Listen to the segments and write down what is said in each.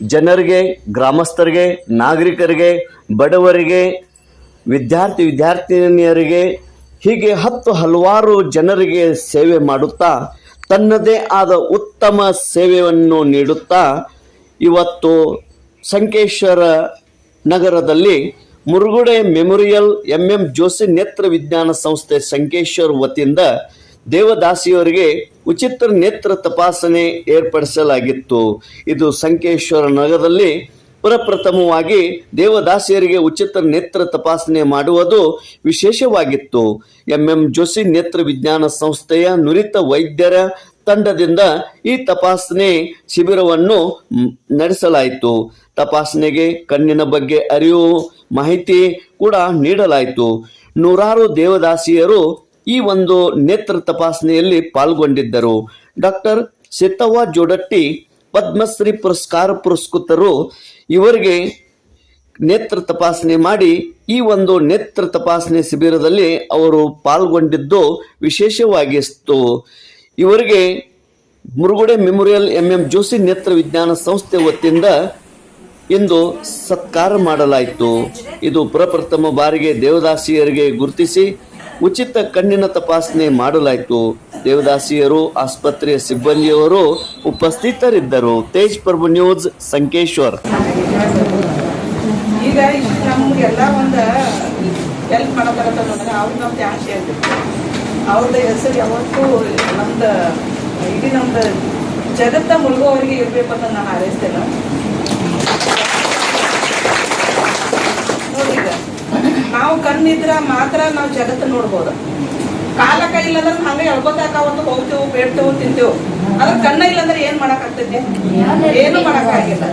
ಜನರಿಗೆ, ಗ್ರಾಮಸ್ಥರಿಗೆ, ನಾಗರಿಕರಿಗೆ, ಬಡವರಿಗೆ, ವಿದ್ಯಾರ್ಥಿ ವಿದ್ಯಾರ್ಥಿನಿಯರಿಗೆ, ಹೀಗೆ ಹತ್ತು ಹಲವಾರು ಜನರಿಗೆ ಸೇವೆ ಮಾಡುತ್ತಾ, ತನ್ನದೇ ಆದ ಉತ್ತಮ ಸೇವೆಯನ್ನು ನೀಡುತ್ತಾ, ಇವತ್ತು ಸಂಕೇಶ್ವರ ನಗರದಲ್ಲಿ Murugude memorial M M Joshi ನೇತ್ರ ವಿಜ್ಞಾನ ಸಂಸ್ಥೆ ಸಂಕೇಶ್ವರ್ ವತಿಯಿಂದ ದೇವದಾಸಿಯವರಿಗೆ ಉಚಿತ ನೇತ್ರ ತಪಾಸಣೆ ಏರ್ಪಡಿಸಲಾಗಿತ್ತು. ಇದು ಸಂಕೇಶ್ವರ ನಗರದಲ್ಲಿ ಪ್ರಪ್ರಥಮವಾಗಿ ದೇವದಾಸಿಯರಿಗೆ ಉಚಿತ ನೇತ್ರ ತಪಾಸಣೆ ಮಾಡುವುದು ವಿಶೇಷವಾಗಿತ್ತು. ಎಂಎಂ ಜೋಶಿ ನೇತ್ರ ವಿಜ್ಞಾನ ಸಂಸ್ಥೆಯ ನುರಿತ ವೈದ್ಯರ ತಂಡದಿಂದ ಈ ತಪಾಸಣೆ ಶಿಬಿರವನ್ನು ನಡೆಸಲಾಯಿತು. ತಪಾಸಣೆಗೆ ಕಣ್ಣಿನ ಬಗ್ಗೆ ಅರಿವು, ಮಾಹಿತಿ ಕೂಡ ನೀಡಲಾಯಿತು. ನೂರಾರು ದೇವದಾಸಿಯರು ಈ ಒಂದು ನೇತ್ರ ತಪಾಸಣೆಯಲ್ಲಿ ಪಾಲ್ಗೊಂಡಿದ್ದರು. ಡಾಕ್ಟರ್ ಸಿತವ್ವ ಜೋಡಟ್ಟಿ, ಪದ್ಮಶ್ರೀ ಪುರಸ್ಕಾರ ಪುರಸ್ಕೃತರು, ಇವರಿಗೆ ನೇತ್ರ ತಪಾಸಣೆ ಮಾಡಿ ಈ ಒಂದು ನೇತ್ರ ತಪಾಸಣೆ ಶಿಬಿರದಲ್ಲಿ ಅವರು ಪಾಲ್ಗೊಂಡಿದ್ದು ವಿಶೇಷವಾಗಿತ್ತು. ಇವರಿಗೆ Murugude memorial M M Joshi ನೇತ್ರ ವಿಜ್ಞಾನ ಸಂಸ್ಥೆ ವತಿಯಿಂದ ಇಂದು ಸತ್ಕಾರ ಮಾಡಲಾಯಿತು. ಇದು ಪ್ರಪ್ರಥಮ ಬಾರಿಗೆ ದೇವದಾಸಿಯರಿಗೆ ಗುರುತಿಸಿ ಉಚಿತ ಕಣ್ಣಿನ ತಪಾಸಣೆ ಮಾಡಲಾಯಿತು. ದೇವದಾಸಿಯರು, ಆಸ್ಪತ್ರೆಯ ಸಿಬ್ಬಂದಿಯವರು ಉಪಸ್ಥಿತರಿದ್ದರು. ತೇಜ್ ಪ್ರಭು ನ್ಯೂಸ್, ಸಂಕೇಶ್ವರ್. ಈಗ ಒಂದು ಅವ್ರದ್ದು ಹೆಸರು ಇಡೀ ನಮ್ದು ಜಗತ್ತ ಮುಳುಗೋವರಿಗೆ ಇರಬೇಕು ಅಂತ ನಾನು ಹಾರೈಸ್ತೇನೆ ನೋಡಿ ಈಗ ನಾವು ಕಣ್ಣಿದ್ರ ಮಾತ್ರ ನಾವು ಜಗತ್ತು ನೋಡ್ಬೋದು. ಕಾಲ ಕೈ ಇಲ್ಲಂದ್ರೆ ಹಂಗೆ ಎಳ್ಕೊತಾಕ ಒಂದು ಹೋಗ್ತೇವೆ, ಬೇಡ್ತೇವೆ, ತಿಂತೇವೆ. ಅದ್ರ ಕಣ್ಣ ಇಲ್ಲಂದ್ರೆ ಏನ್ ಮಾಡಕ್ ಆಗ್ತೈತಿ ಏನು ಮಾಡಕ್ಕಾಗಿಲ್ಲ.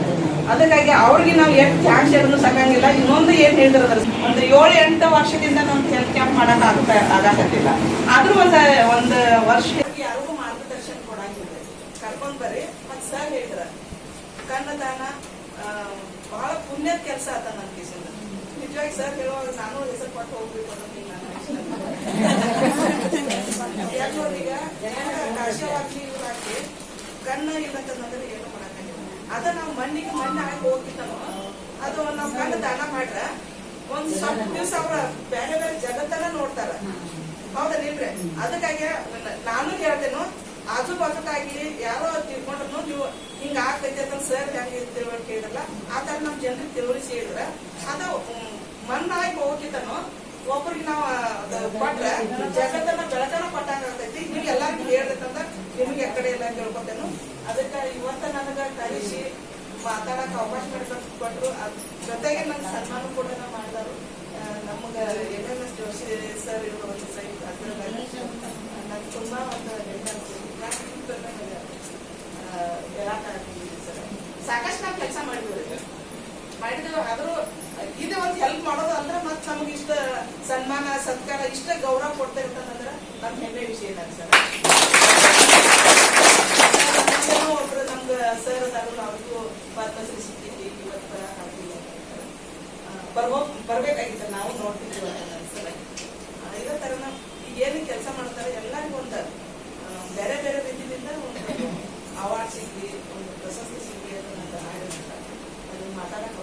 ಅದಕ್ಕಾಗಿ ಅವ್ರಿಗೆ ನಾವು ಎಷ್ಟು ಧ್ಯಾನ ಹೇಳಿದ್ರು ಸಾಕಂಗಿಲ್ಲ ಇನ್ನೊಂದು ಏನ್ ಹೇಳಿದ್ರದ್ರ ಒಂದು ಏಳು, ಎಂಟು ವರ್ಷದಿಂದ ನಾವು ಹೆಲ್ತ್ ಕ್ಯಾಂಪ್ ಮಾಡಕ್ ಆಗುತ್ತ ಆಗಾಕತ್ತಿಲ್ಲ. ಆದ್ರೂ ಒಂದು ಒಂದು ವರ್ಷ ಯಾರಿಗೂ ಮಾರ್ಗದರ್ಶನ ಕೊಡಂಗಿಲ್ಲ. ಕರ್ಕೊಂಡ್ ಬರ್ರಿ. ಮತ್ ಸರ್ ಹೇಳಿದ್ರ ಕನ್ನದಾನ ಬಹಳ ಪುಣ್ಯದ ಕೆಲಸ ಆತ ಕಿಸಿಂದ ನಿಜವಾಗಿ ಸರ್ ಹೇಳುವಾಗ ನಾನು ಹೆಸರು ಕೊಟ್ಟು ಹೋಗ್ಬೇಕು ಅನ್ನೋದು ಇಲ್ಲ ಯಾಕಂದ್ರೆ ಈಗ ಕಾಶ್ಯವಾಗ್ಲಿ ಹಾಕಿ ಕಣ್ಣ ಇಲ್ಲಂತಂದ್ರೆ ಏನು ಮಾಡಕ್ಕಾಗಿಲ್ಲ ಅದ ನಾವು ಮಣ್ಣಿಗೆ ಮಣ್ಣು ಹಾಕಿ ಹೋಗಿತ್ತನೋ ಅದು ನಾವು ಕಣ್ಣು ದಾನ ಮಾಡ್ರ. ಒಂದ್ ಸ್ವಲ್ಪ ದಿವಸ ಅವ್ರ ಬೇರೆ ಬೇರೆ ಜಗತ್ತನ್ನ ನೋಡ್ತಾರ. ಹೌದಲ್ರಿ ಅದಕ್ಕಾಗಿ ನ- ನಾನು ಹೇಳ್ತೇನು ಆಜು ಬಾಜುಕಾಗಿ ಯಾರೋ ತಿಳ್ಕೊಂಡ್ರು ನೀವು ಹಿಂಗ ಆಗ್ತೈತೆ ಅಂತ ಸರ್ ಹೆಂಗೆ ತಿಳುವಳಿಕೆ ಕೇಳಿದ್ರಲ್ಲ ಆ ತರ ನಮ್ ಜನರಿಗೆ ತಿಳುವಳಿಸಿ ಹೇಳಿದ್ರ ಅದ ಒಬ್ರಿಗೆ ನಾವು ಕೊಟ್ರೆ, ಜಗತ್ತನ್ನ ಬೆಳಕನ ಕೊಟ್ಟಂಗ ಆಗ್ತೈತಿ ನಿಮ್ಗೆ ಎಲ್ಲಾರ್ಗು ಹೇಳ್ಬೇಕಂತ ನಿಮ್ಗೆ ಆ ಕಡೆ ಎಲ್ಲ ಕೇಳ್ಕೊತೇನು. ಅದಕ್ಕೆ ಇವತ್ತ ನನಗ ಕಳಿಸಿ ಮಾತಾಡಕ್ ಅವಕಾಶ ಕೊಟ್ರು. ಅದ್ ಜೊತೆಗೆ ನಂಗೆ ಸನ್ಮಾನ ಕೂಡ ಮಾಡಿದಾರು ನಮಗ N M S Joshi sir ಇರುವಂತ ಸೈಟ್ ಅದ್ರಲ್ಲಿ ನಂಗೆ ತುಂಬಾ ಒಂದು ಸಾಕಷ್ಟು ನಾವು ಕೆಲಸ ಮಾಡಿದ್ವಿ. ಮಾಡಿದ್ರು ಆದ್ರೂ ಇದು ಒಂದು ಹೆಲ್ಪ್ ಮಾಡೋದು ಅಂದ್ರೆ ಮತ್ತೆ ನಮ್ಗೆ ಇಷ್ಟ ಸನ್ಮಾನ, ಸತ್ಕಾರ, ಇಷ್ಟ ಗೌರವ ಕೊಡ್ತಾ ಇರ್ತಾನಂದ್ರೆ ನಮ್ಮ ಹೆಮ್ಮೆ ವಿಷಯ ನಾನು ಸರ್. ಒಬ್ರು ನಮ್ಗೆ ಸರ್ ಅದಾರು ಅವ್ರಿಗೂ ಪರ್ಪಸ್ ಸಿಕ್ಕಿದ್ವಿ ಇವತ್ತು ಆಗಿಲ್ಲ ಬರ್ಬೋ ಬರ್ಬೇಕಾಗಿತ್ತು, ನಾವು ನೋಡ್ತಿದ್ವಿ ಸರ್. ಇರೋ ಥರನ ಏನು ಕೆಲಸ ಮಾಡ್ತಾರೆ ಎಲ್ಲರಿಗೂ ಒಂದ ಬೇರೆ ಬೇರೆ ರೀತಿಯಿಂದ ಒಂದು ಅವಾರ್ಡ್ ಸಿಗ್ಲಿ, ಒಂದು ಪ್ರಶಸ್ತಿ ಸಿಗ್ಲಿ ಅಂತ ನಾನು ಅದನ್ನು ಮಾತಾಡಕ್ಕೆ